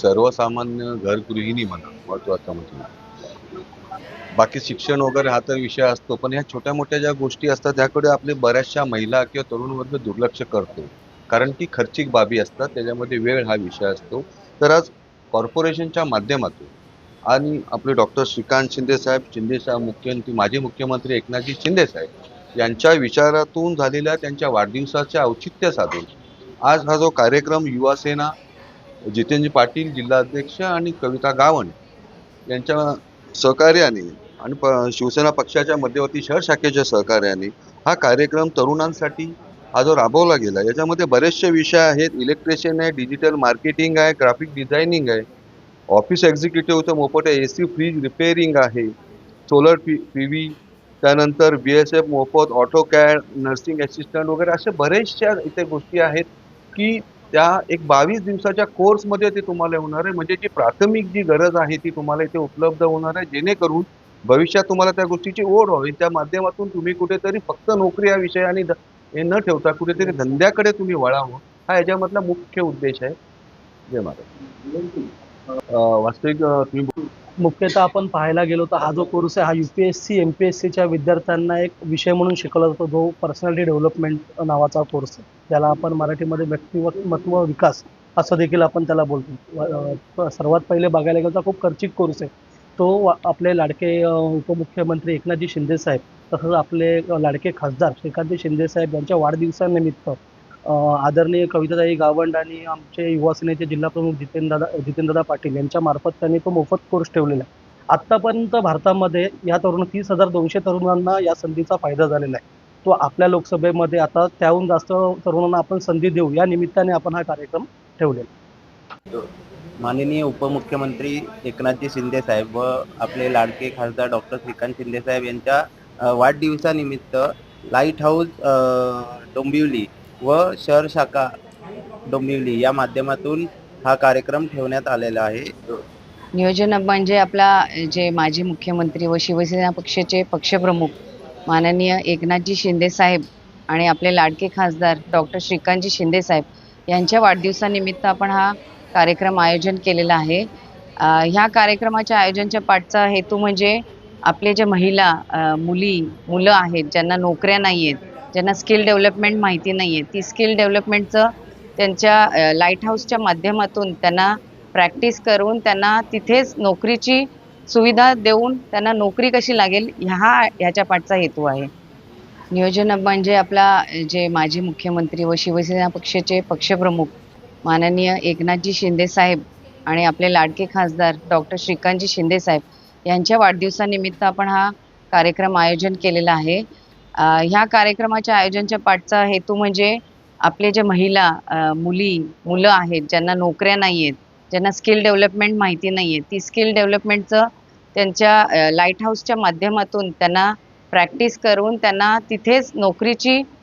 सर्वसामान्य घरगृहिणी म्हणा महत्वाचं म्हणजे. बाकी शिक्षण वगैरे हा तर विषय असतो पण ह्या छोट्या मोठ्या ज्या गोष्टी असतात त्याकडे आपले बऱ्याचशा महिला किंवा तरुण वर्ग दुर्लक्ष करतो. कारण की खर्चिक बाबी असतात त्याच्यामध्ये वेळ हा विषय असतो. तर आज कॉर्पोरेशनच्या माध्यमातून आणि आपले डॉक्टर श्रीकांत शिंदे साहेब शिंदे साहेब मुख्यमंत्री माजी मुख्यमंत्री एकनाथजी शिंदे साहेब यांच्या विचारातून झालेल्या त्यांच्या वाढदिवसाचे औचित्य साधून आज हा जो कार्यक्रम युवासेना जितेंद्र पाटील जिल्हाध्यक्ष आणि कविता गावण यांच्या सहकार्याने आणि प शिवसेना पक्षाच्या मध्यवर्ती शहर शाखेच्या सहकार्याने हा कार्यक्रम तरुणांसाठी हा जो राबवला गेला याच्यामध्ये बरेचसे विषय आहेत. इलेक्ट्रिशियन आहे डिजिटल मार्केटिंग आहे ग्राफिक डिझायनिंग आहे. ऑफिस एक्झिक्युटिव्हचं मोफत आहे. ए सी फ्रीज रिपेअरिंग आहे. सोलर पी पी व्ही त्यानंतर बी एस एफ मोफत ऑटो कॅड नर्सिंग असिस्टंट वगैरे अशा बरेचशा इथे गोष्टी आहेत की त्या एक बावीस दिवसाच्या कोर्समध्ये ते तुम्हाला होणार आहे. म्हणजे जी प्राथमिक जी गरज आहे ती तुम्हाला इथे उपलब्ध होणार आहे. जेणेकरून भविष्यात तुम्हाला त्या गोष्टीची ओढ व्हावी. त्या माध्यमातून तुम्ही कुठेतरी फक्त नोकरी या विषयाने हे न ठेवता कुठेतरी धंद्याकडे तुम्ही वळावं. हा याच्यामधला मुख्य उद्देश आहे. जय महाराज वास्तविक तुम्ही मुख्यतः आपण पाहायला गेलो तर हा जो कोर्स आहे हा U P S C M P S सीच्या विद्यार्थ्यांना एक विषय म्हणून शिकवला जातो जो पर्सनॅलिटी डेव्हलपमेंट नावाचा कोर्स ज्याला आपण मराठीमध्ये व्यक्तिमत्व विकास असं देखील आपण त्याला बोलतो. सर्वात पहिले बघायला गेलो तर खूप खर्चिक कोर्स आहे. तो आपले लाडके उपमुख्यमंत्री एकनाथजी शिंदे साहेब तसंच आपले लाडके खासदार श्रीकांतजी शिंदे साहेब यांच्या वाढदिवसानिमित्त आदरणीय कविताताई गावंड आणि आमचे युवा सेनेचे जिल्हाप्रमुख जितेंद्रदा जितेंद्रदा पाटील यांच्या मार्फत त्यांनी तो मोफत कोर्स ठेवलेला आहे. आत्तापर्यंत भारतामध्ये या तरुण तीस हजार दोनशे तरुणांना या संधीचा फायदा झालेला आहे. तो आपल्या लोकसभेमध्ये आता त्याहून जास्त तरुणांना आपण संधी देऊ या निमित्ताने आपण हा कार्यक्रम ठेवलेला माननीय उपमुख्यमंत्री एकनाथजी शिंदे साहेब व आपले लाडके खासदार डॉक्टर श्रीकांत शिंदे साहेब यांच्या वाढदिवसानिमित्त लाइट हाऊस डोंबिवली व शहर शाखा डोंबिवली या माध्यमातून हा कार्यक्रम ठेवण्यात आलेला आहे. नियोजन म्हणजे आपला जे माजी मुख्यमंत्री व शिवसेना पक्षाचे पक्षप्रमुख माननीय एकनाथजी शिंदे साहेब आणि आपले लाडके खासदार डॉक्टर श्रीकांतजी शिंदे साहेब यांच्या वाढदिवसानिमित्त आपण हा कार्यक्रम आयोजन केलेला आहे. ह्या कार्यक्रमाच्या आयोजनच्या पाठचा हेतू म्हणजे आपले जे महिला मुली मुलं आहेत ज्यांना नोकऱ्या नाही आहेत ज्यांना स्किल डेव्हलपमेंट माहिती नाही आहे ती स्किल डेव्हलपमेंटचं त्यांच्या लाइट हाऊसच्या माध्यमातून त्यांना प्रॅक्टिस करून त्यांना तिथेच नोकरीची सुविधा देऊन त्यांना नोकरी कशी लागेल ह्या ह्याच्या पाठचा हेतू आहे. नियोजन म्हणजे आपला जे माजी मुख्यमंत्री व शिवसेना पक्षाचे पक्षप्रमुख माननीय एकनाथजी शिंदे साहेब आणि आपले लाडके खासदार डॉक्टर श्रीकांतजी शिंदे साहेब यांच्या वाढदिवसानिमित्त आपण हा कार्यक्रम आयोजन केलेला आहे. ह्या कार्यक्रमाच्या आयोजनच्या पाठचा हेतू म्हणजे आपले जे महिला मुली मुलं आहेत ज्यांना नोकऱ्या नाही आहेत ज्यांना स्किल डेव्हलपमेंट माहिती नाही आहे ती स्किल डेव्हलपमेंटचं त्यांच्या लाइट हाऊसच्या माध्यमातून त्यांना प्रॅक्टिस करून त्यांना तिथेच नोकरीची